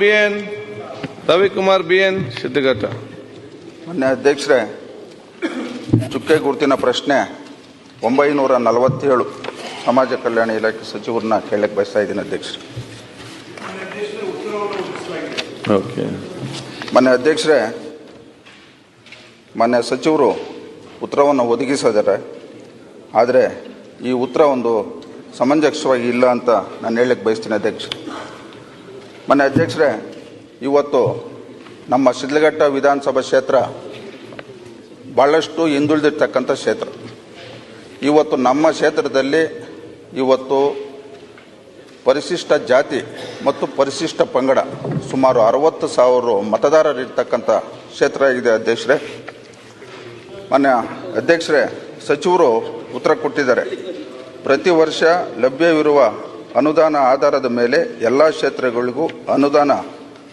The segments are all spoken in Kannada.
B N Ravikumar BN Siddaghatta ಮಾನ್ಯ ಅಧ್ಯಕ್ಷರೇ ಚುಕ್ಕೆ ಗುರುತಿನ ಪ್ರಶ್ನೆ ಒಂಬೈನೂರ ನಲವತ್ತೇಳು ಸಮಾಜ ಕಲ್ಯಾಣ ಇಲಾಖೆ ಸಚಿವರನ್ನ ಕೇಳಕ್ಕೆ ಬಯಸ್ತಾ ಇದ್ದೀನಿ ಅಧ್ಯಕ್ಷರು. ಓಕೆ. ಮಾನ್ಯ ಅಧ್ಯಕ್ಷರೇ ಮೊನ್ನೆ ಸಚಿವರು ಉತ್ತರವನ್ನು ಒದಗಿಸಿದ್ದಾರೆ. ಆದರೆ ಈ ಉತ್ತರ ಒಂದು ಸಮಂಜಸವಾಗಿ ಇಲ್ಲ ಅಂತ ನಾನು ಹೇಳಕ್ಕೆ ಬಯಸ್ತೀನಿ ಅಧ್ಯಕ್ಷ ಮಾನ್ಯ ಅಧ್ಯಕ್ಷರೇ, ಇವತ್ತು ನಮ್ಮ ಶಿಡ್ಲಘಟ್ಟ ವಿಧಾನಸಭಾ ಕ್ಷೇತ್ರ ಭಾಳಷ್ಟು ಹಿಂದುಳಿದಿರ್ತಕ್ಕಂಥ ಕ್ಷೇತ್ರ. ಇವತ್ತು ನಮ್ಮ ಕ್ಷೇತ್ರದಲ್ಲಿ ಇವತ್ತು ಪರಿಶಿಷ್ಟ ಜಾತಿ ಮತ್ತು ಪರಿಶಿಷ್ಟ ಪಂಗಡ ಸುಮಾರು ಅರವತ್ತು ಸಾವಿರ ಮತದಾರರಿರ್ತಕ್ಕಂಥ ಕ್ಷೇತ್ರ ಇದೆ ಅಧ್ಯಕ್ಷರೇ. ಮಾನ್ಯ ಅಧ್ಯಕ್ಷರೇ, ಸಚಿವರು ಉತ್ತರ ಕೊಟ್ಟಿದ್ದಾರೆ. ಪ್ರತಿ ವರ್ಷ ಲಭ್ಯವಿರುವ ಅನುದಾನ ಆಧಾರದ ಮೇಲೆ ಎಲ್ಲ ಕ್ಷೇತ್ರಗಳಿಗೂ ಅನುದಾನ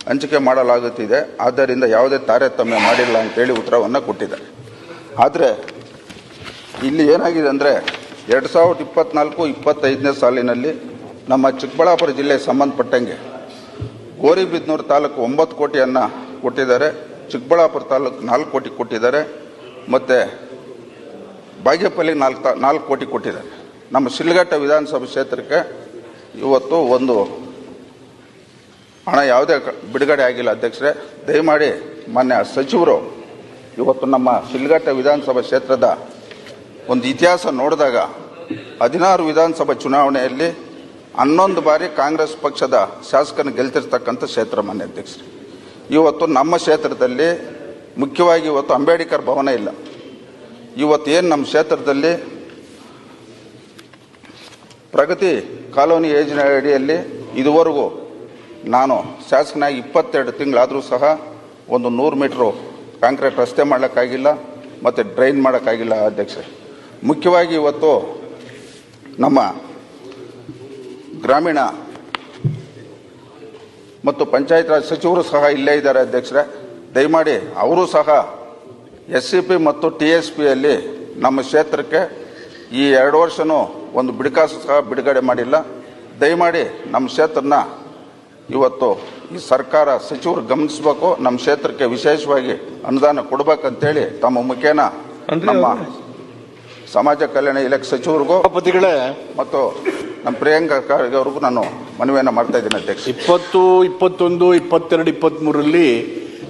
ಹಂಚಿಕೆ ಮಾಡಲಾಗುತ್ತಿದೆ. ಆದ್ದರಿಂದ ಯಾವುದೇ ತಾರತಮ್ಯ ಮಾಡಿಲ್ಲ ಅಂತೇಳಿ ಉತ್ತರವನ್ನು ಕೊಟ್ಟಿದ್ದಾರೆ. ಆದರೆ ಇಲ್ಲಿ ಏನಾಗಿದೆ ಅಂದರೆ ಎರಡು ಸಾವಿರದ ಇಪ್ಪತ್ನಾಲ್ಕು, ಇಪ್ಪತ್ತೈದನೇ ಸಾಲಿನಲ್ಲಿ ನಮ್ಮ ಚಿಕ್ಕಬಳ್ಳಾಪುರ ಜಿಲ್ಲೆಗೆ ಸಂಬಂಧಪಟ್ಟಂಗೆ ಗೋರಿಬಿದ್ನೂರು ತಾಲೂಕು ಒಂಬತ್ತು ಕೋಟಿಯನ್ನು ಕೊಟ್ಟಿದ್ದಾರೆ. ಚಿಕ್ಕಬಳ್ಳಾಪುರ ತಾಲೂಕು ನಾಲ್ಕು ಕೋಟಿ ಕೊಟ್ಟಿದ್ದಾರೆ. ಮತ್ತು ಬಾಗೇಪಲ್ಲಿಗೆ ನಾಲ್ಕು ತಾ ನಾಲ್ಕು ಕೋಟಿ ಕೊಟ್ಟಿದ್ದಾರೆ. ನಮ್ಮ ಶಿಲ್ಘಟ್ಟ ವಿಧಾನಸಭಾ ಕ್ಷೇತ್ರಕ್ಕೆ ಇವತ್ತು ಒಂದು ಹಣ ಯಾವುದೇ ಬಿಡುಗಡೆ ಆಗಿಲ್ಲ ಅಧ್ಯಕ್ಷರೇ. ದಯಮಾಡಿ ಮಾನ್ಯ ಸಚಿವರು ಇವತ್ತು ನಮ್ಮ ಶಿಲ್ಘಟ್ಟ ವಿಧಾನಸಭಾ ಕ್ಷೇತ್ರದ ಒಂದು ಇತಿಹಾಸ ನೋಡಿದಾಗ ಹದಿನಾರು ವಿಧಾನಸಭಾ ಚುನಾವಣೆಯಲ್ಲಿ ಹನ್ನೊಂದು ಬಾರಿ ಕಾಂಗ್ರೆಸ್ ಪಕ್ಷದ ಶಾಸಕನ ಗೆಲ್ತಿರ್ತಕ್ಕಂಥ ಕ್ಷೇತ್ರ ಮಾನ್ಯ ಅಧ್ಯಕ್ಷರು. ಇವತ್ತು ನಮ್ಮ ಕ್ಷೇತ್ರದಲ್ಲಿ ಮುಖ್ಯವಾಗಿ ಇವತ್ತು ಅಂಬೇಡ್ಕರ್ ಭವನ ಇಲ್ಲ. ಇವತ್ತು ಏನು ನಮ್ಮ ಕ್ಷೇತ್ರದಲ್ಲಿ ಪ್ರಗತಿ ಕಾಲೋನಿ ಯೋಜನೆ ಅಡಿಯಲ್ಲಿ ಇದುವರೆಗೂ ನಾನು ಶಾಸಕನಾಗಿ ಇಪ್ಪತ್ತೆರಡು ತಿಂಗಳಾದರೂ ಸಹ ಒಂದು ನೂರು ಮೀಟ್ರು ಕಾಂಕ್ರೀಟ್ ರಸ್ತೆ ಮಾಡೋಕ್ಕಾಗಿಲ್ಲ ಮತ್ತು ಡ್ರೈನ್ ಮಾಡೋಕ್ಕಾಗಿಲ್ಲ ಅಧ್ಯಕ್ಷ. ಮುಖ್ಯವಾಗಿ ಇವತ್ತು ನಮ್ಮ ಗ್ರಾಮೀಣ ಮತ್ತು ಪಂಚಾಯತ್ ರಾಜ್ ಸಚಿವರು ಸಹ ಇಲ್ಲೇ ಇದ್ದಾರೆ ಅಧ್ಯಕ್ಷರೇ. ದಯಮಾಡಿ ಅವರು ಸಹ ಎಸ್ ಸಿ ಪಿ ಮತ್ತು ಟಿ ಎಸ್ ಪಿಯಲ್ಲಿ ನಮ್ಮ ಕ್ಷೇತ್ರಕ್ಕೆ ಈ ಎರಡು ವರ್ಷನೂ ಒಂದು ಬಿಡಕಾಸು ಸಹ ಬಿಡುಗಡೆ ಮಾಡಿಲ್ಲ. ದಯಮಾಡಿ ನಮ್ಮ ಕ್ಷೇತ್ರನ ಇವತ್ತು ಈ ಸರ್ಕಾರ ಸಚಿವರು ಗಮನಿಸಬೇಕು ನಮ್ಮ ಕ್ಷೇತ್ರಕ್ಕೆ ವಿಶೇಷವಾಗಿ ಅನುದಾನ ಕೊಡ್ಬೇಕಂತೇಳಿ ತಮ್ಮ ಮುಖೇನ ನಮ್ಮ ಸಮಾಜ ಕಲ್ಯಾಣ ಇಲಾಖೆ ಸಚಿವರಿಗೂ ಮತ್ತು ನಮ್ಮ ಪ್ರಿಯಾಂಕಾ ಖರ್ಗೆ ಅವ್ರಿಗೂ ನಾನು ಮನವಿಯನ್ನು ಮಾಡ್ತಾ ಇದ್ದೀನಿ ಅಧ್ಯಕ್ಷ. ಇಪ್ಪತ್ತು ಇಪ್ಪತ್ತೊಂದು ಇಪ್ಪತ್ತೆರಡು ಇಪ್ಪತ್ತ್ಮೂರರಲ್ಲಿ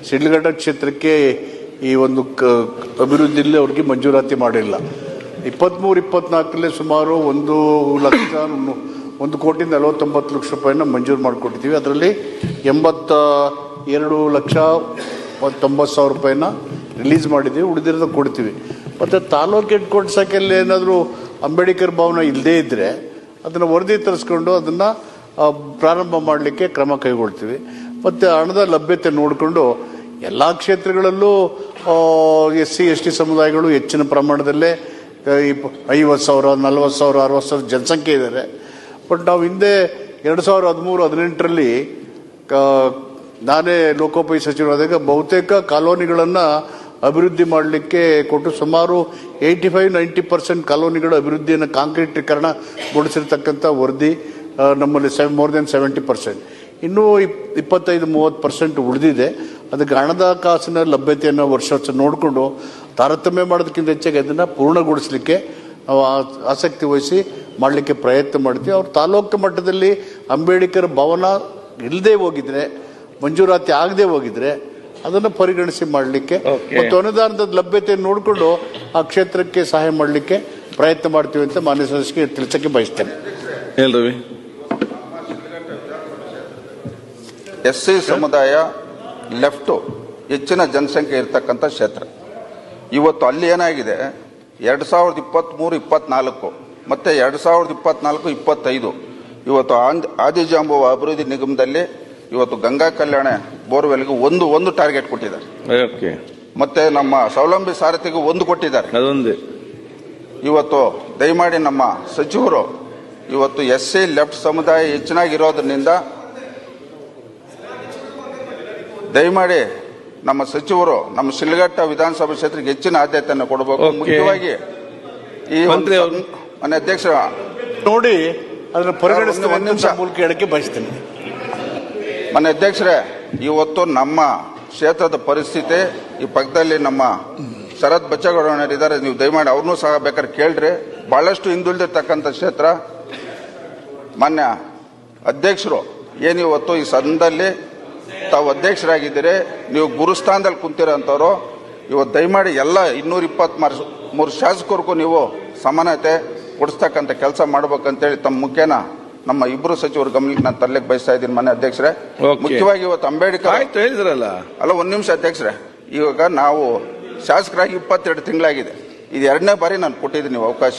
ಸಿಡ್ಲಘಟ್ಟ ಕ್ಷೇತ್ರಕ್ಕೆ ಈ ಒಂದು ಕ ಅಭಿವೃದ್ಧಿಯಲ್ಲಿ ಅವ್ರಿಗೆ ಮಂಜೂರಾತಿ ಮಾಡಿಲ್ಲ. ಇಪ್ಪತ್ತ್ಮೂರು ಇಪ್ಪತ್ನಾಲ್ಕರಲ್ಲಿ ಸುಮಾರು ಒಂದು ಲಕ್ಷ ಒಂದು ಕೋಟಿ ನಲವತ್ತೊಂಬತ್ತು ಲಕ್ಷ ರೂಪಾಯಿನ ಮಂಜೂರು ಮಾಡಿಕೊಟ್ಟಿದ್ದೀವಿ. ಅದರಲ್ಲಿ ಎಂಬತ್ತ ಎರಡು ಲಕ್ಷ ತೊಂಬತ್ತು ಸಾವಿರ ರೂಪಾಯಿನ ರಿಲೀಸ್ ಮಾಡಿದ್ದೀವಿ, ಉಳಿದಿರೋದು ಕೊಡ್ತೀವಿ. ಮತ್ತು ತಾಲೂಕು ಹೆಡ್ ಕ್ವಾರ್ಟರ್ಸಲ್ಲಿ ಏನಾದರೂ ಅಂಬೇಡ್ಕರ್ ಭವನ ಇಲ್ಲದೇ ಇದ್ದರೆ ಅದನ್ನು ವರದಿ ತರಿಸ್ಕೊಂಡು ಅದನ್ನು ಪ್ರಾರಂಭ ಮಾಡಲಿಕ್ಕೆ ಕ್ರಮ ಕೈಗೊಳ್ತೀವಿ. ಮತ್ತು ಹಣದ ಲಭ್ಯತೆ ನೋಡಿಕೊಂಡು ಎಲ್ಲ ಕ್ಷೇತ್ರಗಳಲ್ಲೂ ಎಸ್ ಸಿ, ಎಸ್ ಟಿ ಸಮುದಾಯಗಳು ಹೆಚ್ಚಿನ ಪ್ರಮಾಣದಲ್ಲೇ ಐವತ್ತು ಸಾವಿರ, ನಲ್ವತ್ತು ಸಾವಿರ, ಅರವತ್ತು ಸಾವಿರ ಜನಸಂಖ್ಯೆ ಇದ್ದಾರೆ ಬಟ್ ನಾವು ಹಿಂದೆ ಎರಡು ಸಾವಿರ ಹದಿಮೂರು, ಹದಿನೆಂಟರಲ್ಲಿ ನಾನೇ ಲೋಕೋಪಯೋಗಿ ಸಚಿವರಾದಾಗ ಬಹುತೇಕ ಕಾಲೋನಿಗಳನ್ನು ಅಭಿವೃದ್ಧಿ ಮಾಡಲಿಕ್ಕೆ ಕೊಟ್ಟು ಸುಮಾರು ಏಯ್ಟಿ ಫೈವ್, ನೈಂಟಿ ಪರ್ಸೆಂಟ್ ಕಾಲೋನಿಗಳ ಅಭಿವೃದ್ಧಿಯನ್ನು ಕಾಂಕ್ರೀಟೀಕರಣಗೊಳಿಸಿರ್ತಕ್ಕಂಥ ವರದಿ ನಮ್ಮಲ್ಲಿ seven more than seventy percent ಇನ್ನೂ ಇಪ್, ಇಪ್ಪತ್ತೈದು, ಮೂವತ್ತು ಪರ್ಸೆಂಟ್ ಉಳಿದಿದೆ. ಅದಕ್ಕೆ ಹಣದ ಕಾಸಿನ ಲಭ್ಯತೆಯನ್ನು ವರ್ಷ ವರ್ಷ ನೋಡಿಕೊಂಡು ತಾರತಮ್ಯ ಮಾಡೋದಕ್ಕಿಂತ ಹೆಚ್ಚಾಗಿ ಅದನ್ನು ಪೂರ್ಣಗೊಳಿಸಲಿಕ್ಕೆ ನಾವು ಆ- ಆಸಕ್ತಿ ವಹಿಸಿ ಮಾಡಲಿಕ್ಕೆ ಪ್ರಯತ್ನ ಮಾಡ್ತೀವಿ. ಅವ್ರು ತಾಲೂಕು ಮಟ್ಟದಲ್ಲಿ ಅಂಬೇಡ್ಕರ್ ಭವನ ಇಲ್ಲದೆ ಹೋಗಿದ್ರೆ ಮಂಜೂರಾತಿ ಆಗದೆ ಹೋಗಿದ್ರೆ ಅದನ್ನು ಪರಿಗಣಿಸಿ ಮಾಡಲಿಕ್ಕೆ ಮತ್ತು ಅನುದಾನದ ಲಭ್ಯತೆ ನೋಡಿಕೊಂಡು ಆ ಕ್ಷೇತ್ರಕ್ಕೆ ಸಹಾಯ ಮಾಡಲಿಕ್ಕೆ ಪ್ರಯತ್ನ ಮಾಡ್ತೀವಿ ಅಂತ ಮಾನ್ಯ ಸದಸ್ಯರಿಗೆ ತಿಳಿಸಕ್ಕೆ ಬಯಸ್ತೇನೆ. ಹೇಳಿ ರವಿ. ಎಸ್ ಸಿ ಸಮುದಾಯ ಲೆಫ್ಟು ಹೆಚ್ಚಿನ ಜನಸಂಖ್ಯೆ ಇರತಕ್ಕಂಥ ಕ್ಷೇತ್ರ. ಇವತ್ತು ಅಲ್ಲಿ ಏನಾಗಿದೆ? ಎರಡು ಸಾವಿರದ ಇಪ್ಪತ್ತ್ಮೂರು ಇಪ್ಪತ್ತ್ನಾಲ್ಕು ಮತ್ತು ಎರಡು ಸಾವಿರದ ಇಪ್ಪತ್ನಾಲ್ಕು ಇಪ್ಪತ್ತೈದು. ಇವತ್ತು ಆಂದ್ ಆದಿಜಾಂಬುವ ಅಭಿವೃದ್ಧಿ ನಿಗಮದಲ್ಲಿ ಇವತ್ತು ಗಂಗಾ ಕಲ್ಯಾಣ ಬೋರ್ವೆಲ್ಗೆ ಒಂದು ಒಂದು ಟಾರ್ಗೆಟ್ ಕೊಟ್ಟಿದ್ದಾರೆ. ಓಕೆ. ಮತ್ತು ನಮ್ಮ ಸ್ವಾವಲಂಬಿ ಸಾರಥಿಗೂ ಒಂದು ಕೊಟ್ಟಿದ್ದಾರೆ. ಅದೊಂದು. ಇವತ್ತು ದಯಮಾಡಿ ನಮ್ಮ ಸಚಿವರು ಇವತ್ತು ಎಸ್ ಸಿ ಲೆಫ್ಟ್ ಸಮುದಾಯ ಹೆಚ್ಚಿನಾಗಿರೋದ್ರಿಂದ ದಯಮಾಡಿ ನಮ್ಮ ಸಚಿವರು ನಮ್ಮ ಶಿಲ್ಘಟ್ಟ ವಿಧಾನಸಭಾ ಕ್ಷೇತ್ರಕ್ಕೆ ಹೆಚ್ಚಿನ ಆದ್ಯತೆಯನ್ನು ಕೊಡಬೇಕು ಮುಖ್ಯವಾಗಿ ಈ ಮಂತ್ರಿ. ಮನೆ ಅಧ್ಯಕ್ಷ ನೋಡಿ ಅದನ್ನು ಪರಿಗಣಿಸಿದ ಒಂದು ನಿಮಿಷ. ಅಂತ ಮೂಲಕ ಹೇಳಕ್ಕೆ ಬಯಸ್ತೀನಿ ಮನೆ ಅಧ್ಯಕ್ಷರೇ ಇವತ್ತು ನಮ್ಮ ಕ್ಷೇತ್ರದ ಪರಿಸ್ಥಿತಿ ಈ ಪಕ್ಕದಲ್ಲಿ ನಮ್ಮ ಶರತ್ ಬಚ್ಚಗೌಡರಿದ್ದಾರೆ ನೀವು ದಯಮಾಡಿ ಅವ್ರನ್ನೂ ಸಹ ಬೇಕಾದ್ರೆ ಕೇಳ್ರಿ ಬಹಳಷ್ಟು ಹಿಂದುಳಿದಿರ್ತಕ್ಕಂಥ ಕ್ಷೇತ್ರ ಮಾನ್ಯ ಅಧ್ಯಕ್ಷರು ಏನು ಇವತ್ತು ಈ ಸದನದಲ್ಲಿ ತಾವು ಅಧ್ಯಕ್ಷರಾಗಿದ್ದೀರಿ ನೀವು ಗುರುಸ್ಥಾನದಲ್ಲಿ ಕುಂತಿರೋಂಥವ್ರು ಇವತ್ತು ದಯಮಾಡಿ ಎಲ್ಲ ಇನ್ನೂರ ಇಪ್ಪತ್ತ್ಮಾರು ಮೂರು ಶಾಸಕರಿಗೂ ನೀವು ಸಮಾನತೆ ಕೊಡಿಸ್ತಕ್ಕಂಥ ಕೆಲಸ ಮಾಡ್ಬೇಕಂತೇಳಿ ತಮ್ಮ ಮುಖ್ಯನ ನಮ್ಮ ಇಬ್ಬರು ಸಚಿವರು ಗಮನಕ್ಕೆ ನಾನು ತರಲಿಕ್ಕೆ ಬಯಸ್ತಾ ಇದ್ದೀನಿ ಮನೆ ಅಧ್ಯಕ್ಷರೇ. ಮುಖ್ಯವಾಗಿ ಇವತ್ತು ಅಂಬೇಡ್ಕರ್ ಆಯ್ತು ಹೇಳಿದ್ರಲ್ಲ. ಅಲ್ಲ ಒಂದು ನಿಮಿಷ ಅಧ್ಯಕ್ಷರೇ. ಇವಾಗ ನಾವು ಶಾಸಕರಾಗಿ ಇಪ್ಪತ್ತೆರಡು ತಿಂಗಳಾಗಿದೆ. ಇದು ಎರಡನೇ ಬಾರಿ ನಾನು ಕೊಟ್ಟಿದ್ದೀನಿ ನೀವು ಅವಕಾಶ.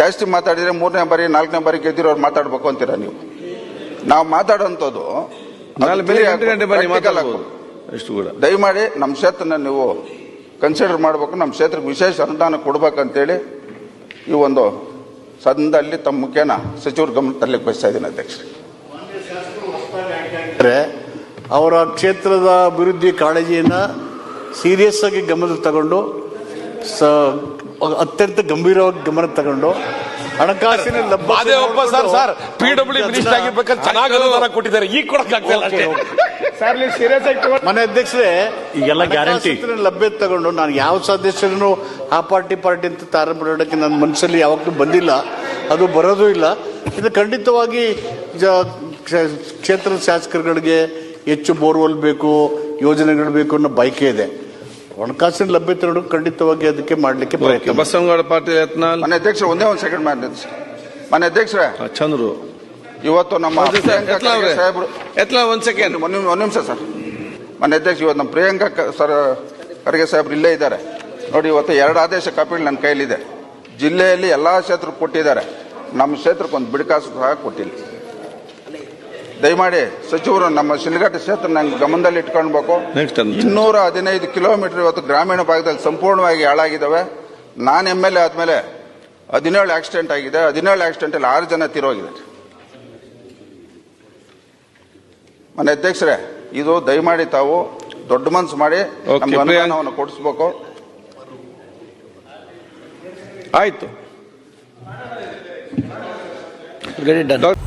ಜಾಸ್ತಿ ಮಾತಾಡಿದರೆ ಮೂರನೇ ಬಾರಿ ನಾಲ್ಕನೇ ಬಾರಿ ಗೆದ್ದಿರೋರು ಮಾತಾಡ್ಬೇಕು ಅಂತೀರಾ ನೀವು? ನಾವು ಮಾತಾಡೋಂಥದ್ದು ಎಂಟು ಗಂಟೆ ಬನ್ನಿ. ಎಷ್ಟು ಕೂಡ. ದಯಮಾಡಿ ನಮ್ಮ ಕ್ಷೇತ್ರನ ನೀವು ಕನ್ಸಿಡರ್ ಮಾಡಬೇಕು ನಮ್ಮ ಕ್ಷೇತ್ರಕ್ಕೆ ವಿಶೇಷ ಅನುದಾನ ಕೊಡ್ಬೇಕಂತೇಳಿ ಈ ಒಂದು ಸದನದಲ್ಲಿ ತಮ್ಮ ಮುಖ್ಯನ ಸಚಿವರ ಗಮನ ತರಲಿಕ್ಕೆ ಬಯಸ್ತಾ ಇದ್ದೀನಿ ಅಧ್ಯಕ್ಷರೇ. ಅವರ ಕ್ಷೇತ್ರದ ಅಭಿವೃದ್ಧಿ ಕಾಳಜಿಯನ್ನ ಸೀರಿಯಸ್ ಆಗಿ ಗಮನಕ್ಕೆ ತಗೊಂಡು ಸ ಅತ್ಯಂತ ಗಂಭೀರವಾಗಿ ಗಮನ ತಗೊಂಡು ಹಣಕಾಸಿನ ಅದೇ ಒಬ್ಬ sir sir P W minister ಆಗಿರ್ಬೇಕಾದ್ರೆ ಚೆನ್ನಾಗಿ ಅನುದಾನ ಕೊಟ್ಟಿದ್ದಾರೆ. ಈಗ ಕೊಡಕ್ಕಾಗ್ತಾ ಇಲ್ಲ ಅಷ್ಟೇ. ಮನೆ ಅಧ್ಯಕ್ಷರೇ ಈಗೆಲ್ಲ ಗ್ಯಾರಂಟಿ ಹಣಕಾಸಿನ ಲಭ್ಯತೆ ತಗೊಂಡು ನಾನು ಯಾವ ಸದಸ್ಯರನ್ನು ಆ ಪಾರ್ಟಿ ಪಾರ್ಟಿ ಅಂತ ತಾರಂಭ ಮಾಡೋದಕ್ಕೆ ನನ್ನ ಮನಸ್ಸಲ್ಲಿ ಯಾವಾಗಲೂ ಬಂದಿಲ್ಲ. ಅದು ಬರೋದು ಇಲ್ಲ. ಇದು ಖಂಡಿತವಾಗಿ ಜ- ಕ್ಷೇ- ಕ್ಷೇತ್ರದ ಶಾಸಕರುಗಳಿಗೆ ಹೆಚ್ಚು ಬೋರ್ವೆಲ್ ಬೇಕು ಯೋಜನೆಗಳು ಬೇಕು ಅನ್ನೋ ಬಯಕೆ ಇದೆ. ಹಣಕಾಸಿನ ಲಭ್ಯತೆ ನೋಡಿ ಖಂಡಿತವಾಗಿ ಅದಕ್ಕೆ ಮಾಡಲಿಕ್ಕೆ ಪ್ರಯತ್ನ ಬಸವನಗೌಡ ಪಾಟೀಲ್ ಯತ್ನ ಮನೆ ಅಧ್ಯಕ್ಷರು ಒಂದೇ ಒಂದು ಸೆಕೆಂಡ್ ಮಾಡಿ ಮನೆ ಅಧ್ಯಕ್ಷರೇ ಚಂದ್ರು. ಇವತ್ತು ನಮ್ಮ ಸಾಹೇಬ್ರು ಎತ್ಲಾ ಒಂದ್ ಸೆಕೆಂಡ್ ಒಂದು ನಿಮಿಷ ಒಂದು ನಿಮಿಷ ಸರ್. ಮನೆ ಅಧ್ಯಕ್ಷ ಇವತ್ತು ನಮ್ಮ ಪ್ರಿಯಾಂಕಾ ಕ- ಸರ್ ಖರ್ಗೆ ಸಾಹೇಬ್ರು ಇಲ್ಲೇ ಇದ್ದಾರೆ. ನೋಡಿ ಇವತ್ತು ಎರಡು ಆದೇಶ ಕಾಪಿಗಳು ನನ್ನ ಕೈಯಲ್ಲಿದೆ. ಜಿಲ್ಲೆಯಲ್ಲಿ ಎಲ್ಲ ಕ್ಷೇತ್ರಕ್ಕೆ ಕೊಟ್ಟಿದ್ದಾರೆ. ನಮ್ಮ ಕ್ಷೇತ್ರಕ್ಕೆ ಒಂದು ಬಿಡ್ಕಾಸು ಸಹ ಕೊಟ್ಟಿಲ್ಲ. ದಯಮಾಡಿ ಸಚಿವರು ನಮ್ಮ ಶಿಲ್ಘಟ್ಟ ಕ್ಷೇತ್ರ ನಂಗೆ ಗಮನದಲ್ಲಿ ಇಟ್ಕೊಳ್ಬೇಕು. ಇನ್ನೂರ ಹದಿನೈದು ಕಿಲೋಮೀಟರ್ ಇವತ್ತು ಗ್ರಾಮೀಣ ಭಾಗದಲ್ಲಿ ಸಂಪೂರ್ಣವಾಗಿ ಹಾಳಾಗಿದ್ದಾವೆ ನಾನು ಎಂ ಎಲ್ ಎ ಆದ್ಮೇಲೆ ಹದಿನೇಳು ಆಕ್ಸಿಡೆಂಟ್ ಆಗಿದೆ. ಹದಿನೇಳು ಆಕ್ಸಿಡೆಂಟ್ ಅಲ್ಲಿ ಆರು ಜನ ತಿರೋಗಿದ್ದಾರೆ ಮನೆ ಅಧ್ಯಕ್ಷರೇ ಇದು ದಯಮಾಡಿ ತಾವು ದೊಡ್ಡ ಮನಸ್ಸು ಮಾಡಿ. ಅನುದಾನವನ್ನು ಕೊಡಿಸ್ಬೇಕು. ಆಯ್ತು. ಡಾಕ್ಟರ್